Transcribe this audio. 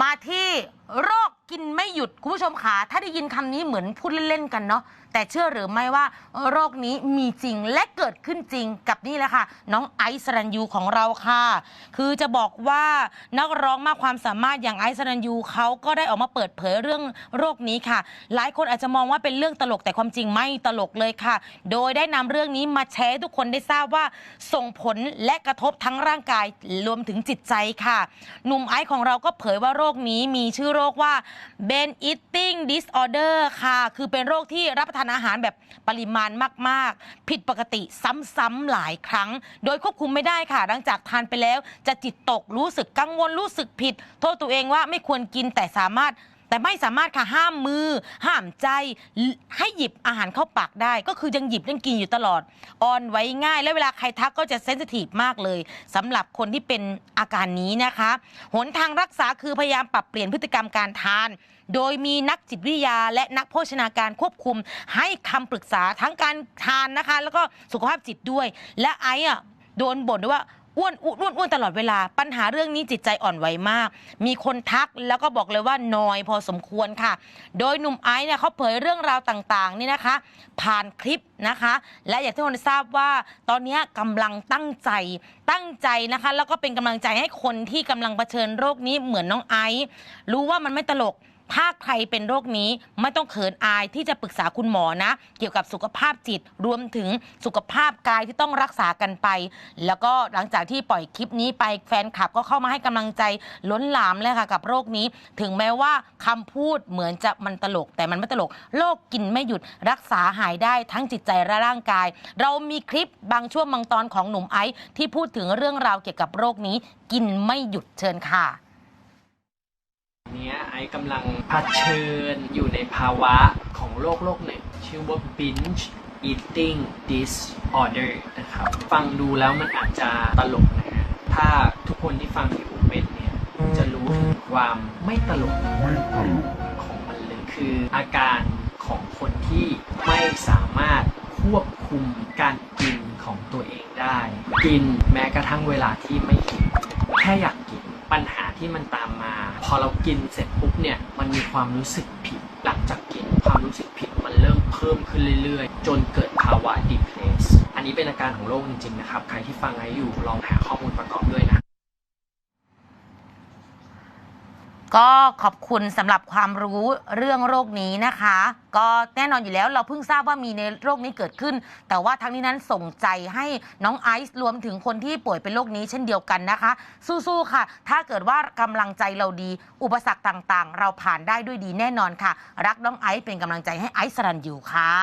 มาที่โรค กินไม่หยุดคุณผู้ชมขาถ้าได้ยินคำนี้เหมือนพูดเล่นๆกันเนาะแต่เชื่อหรือไม่ว่าโรคนี้มีจริงและเกิดขึ้นจริงกับนี่แหละค่ะ น้องไอซ์สรันยูของเราค่ะ คือจะบอกว่านักร้องมากความสามารถอย่างไอซ์สรันยูเขาก็ได้ออกมาเปิดเผยเรื่องโรคนี้ค่ะ หลายคนอาจจะมองว่าเป็นเรื่องตลกแต่ความจริงไม่ตลกเลยค่ะ โดยได้นำเรื่องนี้มาแชร์ให้ทุกคนได้ทราบว่าส่งผลและกระทบทั้งร่างกายรวมถึงจิตใจค่ะ หนุ่มไอซ์ของเราก็เผยว่าโรคนี้มีชื่อโรคว่า Ben Eating Disorder ค่ะ คือเป็นโรคที่รับประทานอาหารแบบปริมาณมาก ๆ ผิดปกติซ้ำๆหลายครั้ง โดยควบคุมไม่ได้ค่ะ หลังจากทานไปแล้วจะจิตตกรู้สึกกังวลรู้สึกผิด โทษตัวเองว่าไม่ควรกินแต่สามารถ แต่ไม่สามารถค่ะห้ามมือ ห้ามใจให้หยิบอาหารเข้าปากได้ ก็คือยังหยิบยังกินอยู่ตลอดอ่อนไว้ง่าย และเวลาใครทักก็จะเซนซิทีฟมากเลยสำหรับคนที่เป็นอาการนี้นะคะหนทางรักษาคือพยายามปรับเปลี่ยนพฤติกรรมการทาน โดยมีนักจิตวิทยา และนักโภชนาการควบคุม ให้คำปรึกษาทั้งการทานนะคะ แล้วก็สุขภาพจิตด้วย และไอ้อะโดนบ่นด้วยว่า อ้วนอ้วนอ้วนอ้วนตลอดเวลา ปัญหาเรื่องนี้จิตใจอ่อนไหวมาก มีคนทักแล้วก็บอกเลยว่านอยพอสมควรค่ะ โดยหนุ่มไอซ์เนี่ยเขาเผยเรื่องราวต่างๆนี่นะคะ ผ่านคลิปนะคะ และอยางที่ทุกคนทราบว่าตอนนี้กำลังตั้งใจตั้งใจนะคะ แล้วก็เป็นกำลังใจให้คนที่กำลังเผชิญโรคนี้เหมือนน้องไอซ์รู้ว่ามันไม่ตลก ถ้าใครเป็นโรคนี้ไม่ต้องเขินอายที่จะปรึกษาคุณหมอนะ เกี่ยวกับสุขภาพจิตรวมถึงสุขภาพกายที่ต้องรักษากันไป แล้วก็หลังจากที่ปล่อยคลิปนี้ไปแฟนคลับก็เข้ามาให้กำลังใจล้นหลามเลยค่ะกับโรคนี้ ถึงแม้ว่าคำพูดเหมือนจะมันตลก แต่มันไม่ตลกโรคกินไม่หยุดรักษาหายได้ทั้งจิตใจและร่างกาย เรามีคลิปบางช่วงบางตอนของหนุ่มไอซ์ที่พูดถึงเรื่องราวเกี่ยวกับโรคนี้ กินไม่หยุดเชิญค่ะ นี้ไอ้กำลังเผชิญอยู่ในภาวะของโรคโรคหนึ่งชื่อว่า binge eating disorder นะครับ ฟังดูแล้วมันอาจจะตลกนะฮะถ้าทุกคนที่ฟังอยู่เป็นเนี่ย จะรู้ถึงความไม่ตลกของมันเลย คืออาการของคนที่ไม่สามารถควบคุมการกินของตัวเองได้ กินแม้กระทั่งเวลาที่ไม่หิวแค่อยากกินปัญหาที่มันตามมา พอเรากินเสร็จปุ๊บเนี่ยมันมีความรู้สึกผิดหลังจากกินความรู้สึกผิดมันเริ่มเพิ่มขึ้นเรื่อยๆ จนเกิดภาวะ depress อันนี้เป็นอาการของโรคจริงๆนะครับ ใครที่ฟังไอ้อยู่ลองหาข้อมูลประกอบด้วยนะ ก็ขอบคุณสำหรับความรู้เรื่องโรคนี้นะคะ ก็แน่นอนอยู่แล้วเราเพิ่งทราบว่ามีในโรคนี้เกิดขึ้น แต่ว่าทั้งนี้นั้นส่งใจให้น้องไอซ์รวมถึงคนที่ป่วยเป็นโรคนี้เช่นเดียวกันนะคะ สู้ๆค่ะ ถ้าเกิดว่ากำลังใจเราดี อุปสรรคต่างๆ เราผ่านได้ด้วยดีแน่นอนค่ะ รักน้องไอซ์เป็นกำลังใจให้ไอซ์สรันอยู่ค่ะ